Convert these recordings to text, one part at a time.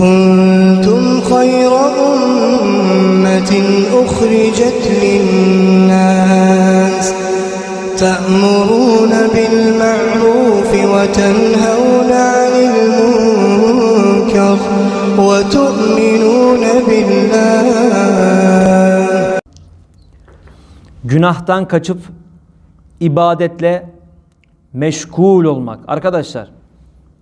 كنتم خير أمة أخرجت للناس تأمرون بالمعروف وتنهون عن المنكر وتؤمنون بالله Günahtan kaçıp ibadetle meşgul olmak. Arkadaşlar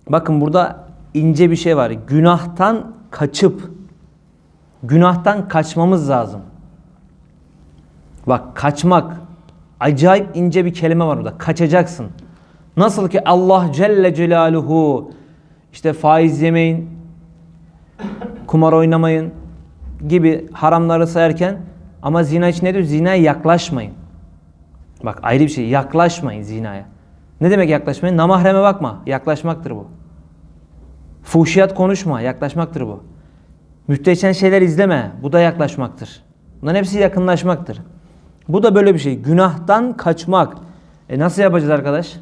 bakın burada ince bir şey var. Günahtan kaçıp günahtan kaçmamız lazım. Bak kaçmak acayip ince bir kelime var burada. Kaçacaksın. Nasıl ki Allah Celle Celaluhu işte faiz yemeyin, kumar oynamayın gibi haramları sayarken ama zina için ne diyor? Zinaya yaklaşmayın. Bak ayrı bir şey. Yaklaşmayın zinaya. Ne demek yaklaşmayın? Namahreme bakma. Yaklaşmaktır bu. Fuhşiyat konuşma. Yaklaşmaktır bu. Müstehcen şeyler izleme. Bu da yaklaşmaktır. Bunların hepsi yakınlaşmaktır. Bu da böyle bir şey. Günahtan kaçmak. E nasıl yapacağız arkadaş?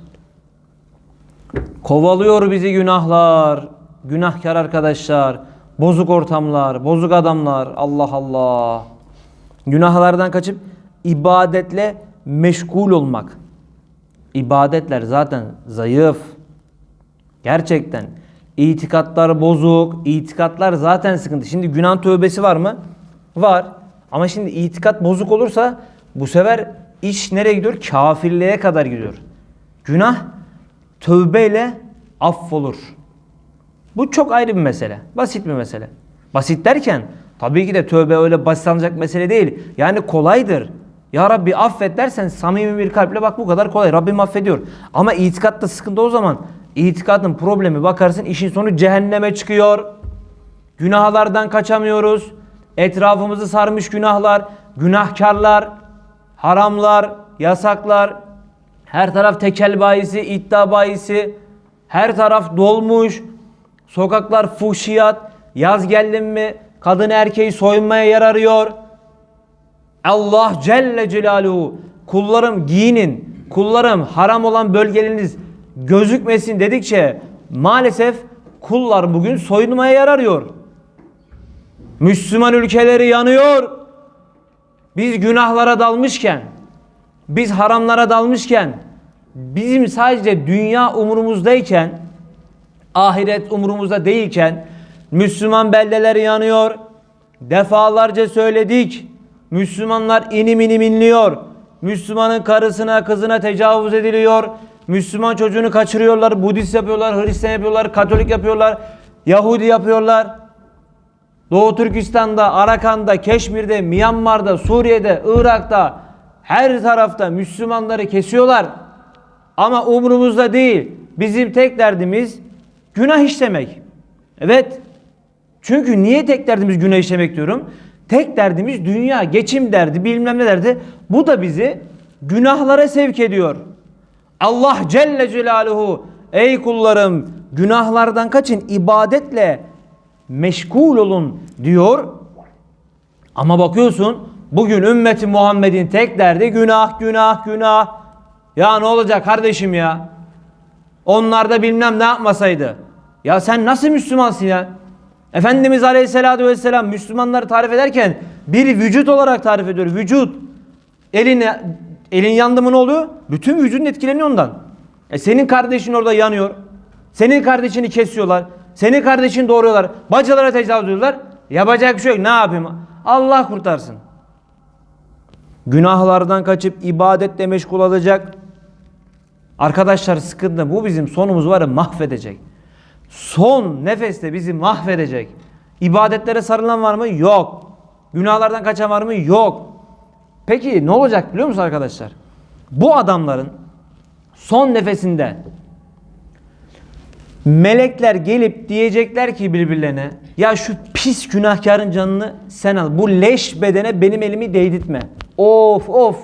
Kovalıyor bizi günahlar. Günahkar arkadaşlar. Bozuk ortamlar, bozuk adamlar. Allah Allah. Günahlardan kaçıp ibadetle meşgul olmak. İbadetler zaten zayıf. Gerçekten. İtikatlar bozuk. İtikatlar zaten sıkıntı. Şimdi günah tövbesi var mı? Var. Ama şimdi itikat bozuk olursa bu sefer iş nereye gidiyor? Kafirliğe kadar gidiyor. Günah tövbeyle affolur. Bu çok ayrı bir mesele. Basit bir mesele. Basit derken tabii ki de tövbe öyle basit alınacak mesele değil. Yani kolaydır. Ya Rabbi affet dersen samimi bir kalple bak bu kadar kolay. Rabbim affediyor. Ama itikatta sıkıntı o zaman. İtikadın problemi bakarsın işin sonu cehenneme çıkıyor. Günahlardan kaçamıyoruz. Etrafımızı sarmış günahlar, günahkarlar, haramlar, yasaklar. Her taraf tekel bayisi, iddia bayisi. Her taraf dolmuş. Sokaklar fuhşiyat. Yaz geldin mi kadın erkeği soyunmaya yer arıyor. Allah Celle Celaluhu kullarım giyinin, kullarım haram olan bölgeleriniz gözükmesin dedikçe maalesef kullar bugün soyunmaya yer arıyor. Müslüman ülkeleri yanıyor. Biz günahlara dalmışken, biz haramlara dalmışken, bizim sadece dünya umurumuzdayken, ahiret umurumuzda değilken, Müslüman beldeleri yanıyor. Defalarca söyledik. Müslümanlar inim inim inliyor. Müslümanın karısına, kızına tecavüz ediliyor. Müslüman çocuğunu kaçırıyorlar. Budist yapıyorlar, Hristiyan yapıyorlar, Katolik yapıyorlar, Yahudi yapıyorlar. Doğu Türkistan'da, Arakan'da, Keşmir'de, Myanmar'da, Suriye'de, Irak'ta her tarafta Müslümanları kesiyorlar. Ama umurumuzda değil. Bizim tek derdimiz günah işlemek. Evet. Çünkü niye tek derdimiz günah işlemek diyorum? Tek derdimiz dünya, geçim derdi, bilmem ne derdi. Bu da bizi günahlara sevk ediyor. Allah Celle Celaluhu ey kullarım günahlardan kaçın ibadetle meşgul olun diyor. Ama bakıyorsun bugün ümmeti Muhammed'in tek derdi günah günah günah. Ya ne olacak kardeşim ya? Onlar da bilmem ne yapmasaydı. Ya sen nasıl Müslümansın ya? Efendimiz Aleyhisselatü Vesselam Müslümanları tarif ederken bir vücut olarak tarif ediyor. Vücut. Eline, elin yandı mı ne oluyor? Bütün vücudun etkileniyor ondan. E senin kardeşin orada yanıyor. Senin kardeşini kesiyorlar. Senin kardeşini doğuruyorlar. Bacılara tecavüz ediyorlar. Yapacak bir şey yok. Ne yapayım? Allah kurtarsın. Günahlardan kaçıp ibadetle meşgul olacak. Arkadaşlar sıkıntı bu bizim sonumuz var ya mahvedecek. Son nefeste bizi mahvedecek. İbadetlere sarılan var mı? Yok. Günahlardan kaçan var mı? Yok. Peki ne olacak biliyor musunuz arkadaşlar? Bu adamların son nefesinde melekler gelip diyecekler ki birbirlerine ya şu pis günahkarın canını sen al. Bu leş bedene benim elimi değdirtme. Of of.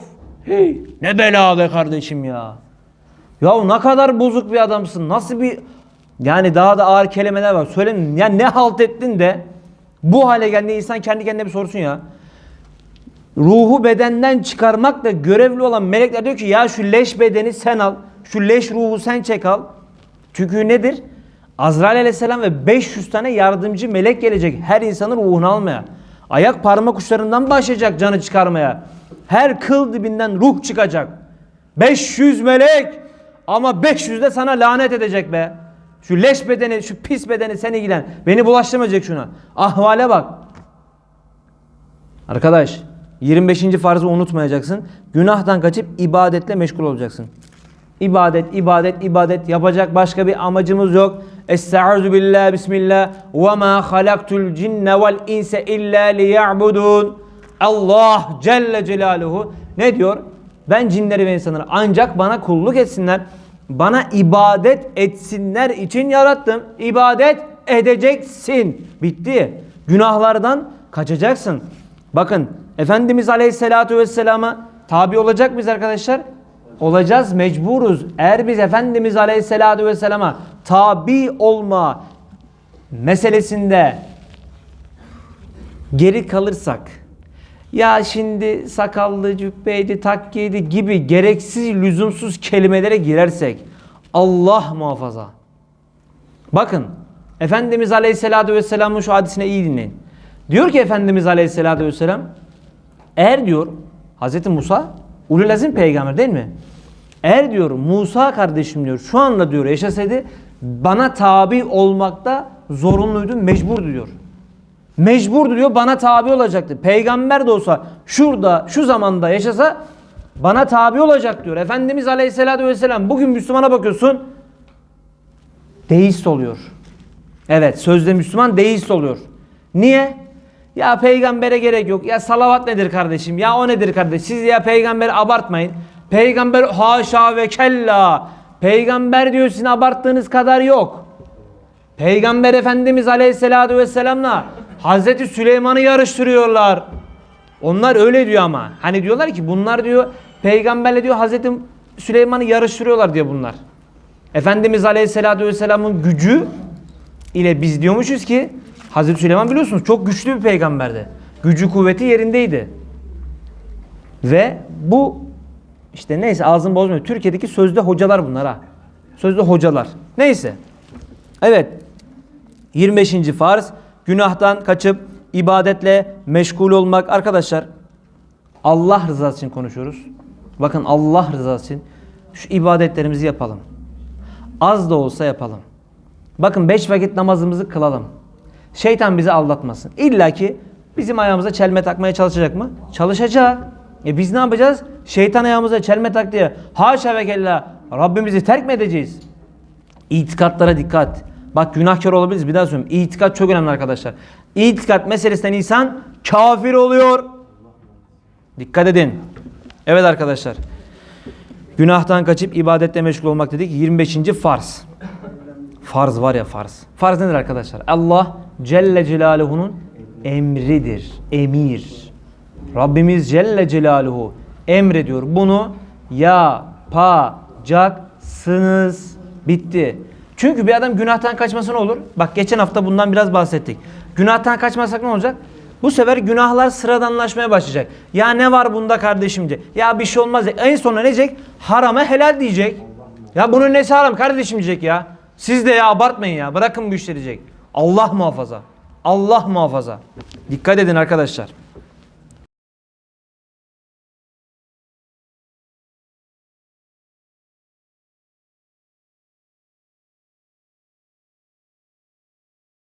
Hey, ne bela be kardeşim ya. Ya ne kadar bozuk bir adamsın. Nasıl bir yani daha da ağır kelimeler var. Söyleyin ya ne halt ettin de bu hale geldi insan kendi kendine bir sorsun ya. Ruhu bedenden çıkarmakla görevli olan melekler diyor ki ya şu leş bedeni sen al. Şu leş ruhu sen çek al. Çünkü nedir? Azrail aleyhisselam ve 500 tane yardımcı melek gelecek her insanın ruhunu almaya. Ayak parmak uçlarından başlayacak canı çıkarmaya. Her kıl dibinden ruh çıkacak. 500 melek ama 500 de sana lanet edecek be. Şu leş bedeni, şu pis bedeni seni ilgilen. Beni bulaştırmayacak şuna. Ahvale bak. Arkadaş 25. farzı unutmayacaksın. Günahtan kaçıp ibadetle meşgul olacaksın. İbadet, ibadet, ibadet yapacak başka bir amacımız yok. Estaizu billah, bismillah. Ve ma halaktul cinne vel inse illa liya'budun. Allah Celle Celaluhu ne diyor? Ben cinleri ve insanları ancak bana kulluk etsinler. Bana ibadet etsinler için yarattım. İbadet edeceksin. Bitti. Günahlardan kaçacaksın. Bakın Efendimiz Aleyhisselatü Vesselam'a tabi olacak mıyız arkadaşlar? Olacağız, mecburuz. Eğer biz Efendimiz Aleyhisselatü Vesselam'a tabi olma meselesinde geri kalırsak ya şimdi sakallı, cübbeydi, takkiydi gibi gereksiz, lüzumsuz kelimelere girersek Allah muhafaza. Bakın Efendimiz Aleyhisselatü Vesselam'ın şu hadisine iyi dinleyin. Diyor ki Efendimiz Aleyhisselatü Vesselam eğer diyor Hz. Musa ulul azim peygamber değil mi? Eğer diyor Musa kardeşim diyor şu anda diyor yaşasaydı bana tabi olmakta zorunluydu, mecburdu diyor. Mecburdu diyor bana tabi olacaktı. Peygamber de olsa şurada şu zamanda yaşasa bana tabi olacak diyor. Efendimiz Aleyhisselatü Vesselam bugün Müslümana bakıyorsun deist oluyor. Evet sözde Müslüman deist oluyor. Niye? Ya peygambere gerek yok. Ya salavat nedir kardeşim? Ya o nedir kardeş? Siz ya peygamberi abartmayın. Peygamber haşa ve kella. Peygamber diyor sizin abarttığınız kadar yok. Peygamber Efendimiz Aleyhisselatü Vesselam'la Hazreti Süleyman'ı yarıştırıyorlar. Onlar öyle diyor ama. Hani diyorlar ki bunlar diyor peygamberle diyor Hazreti Süleyman'ı yarıştırıyorlar diyor bunlar. Efendimiz Aleyhisselatü Vesselam'ın gücü ile biz diyormuşuz ki Hazreti Süleyman biliyorsunuz çok güçlü bir peygamberdi. Gücü kuvveti yerindeydi. Ve bu işte neyse ağzını bozmuyor. Türkiye'deki sözde hocalar bunlar ha. Sözde hocalar. Neyse. Evet. 25. farz günahtan kaçıp ibadetle meşgul olmak. Arkadaşlar Allah rızası için konuşuyoruz. Bakın Allah rızası için şu ibadetlerimizi yapalım. Az da olsa yapalım. Bakın beş vakit namazımızı kılalım. Şeytan bizi aldatmasın. İlla ki bizim ayağımıza çelme takmaya çalışacak mı? Çalışacak. E biz ne yapacağız? Şeytan ayağımıza çelme tak diye haşa ve kella Rabbimizi terk mi edeceğiz? İtikatlara dikkat. Bak günahkar olabiliriz bir daha söyleyeyim. İtikat çok önemli arkadaşlar. İtikat meselesinden insan kafir oluyor. Dikkat edin. Evet arkadaşlar. Günahtan kaçıp ibadette meşgul olmak dedik. 25. farz. Farz var ya farz. Farz nedir arkadaşlar? Allah Celle Celaluhu'nun emridir. Emir. Rabbimiz Celle Celaluhu emrediyor. Bunu yapacaksınız. Bitti. Çünkü bir adam günahtan kaçması ne olur? Bak geçen hafta bundan biraz bahsettik. Günahtan kaçmasak ne olacak? Bu sefer günahlar sıradanlaşmaya başlayacak. Ya ne var bunda kardeşim diye. Ya bir şey olmaz. diye. En sonunda ne diyecek? Harama helal diyecek. Ya bunun nesi haram kardeşim diyecek ya. Siz de ya abartmayın ya. Bırakın bu işleri diyecek. Allah muhafaza. Allah muhafaza. Dikkat edin arkadaşlar.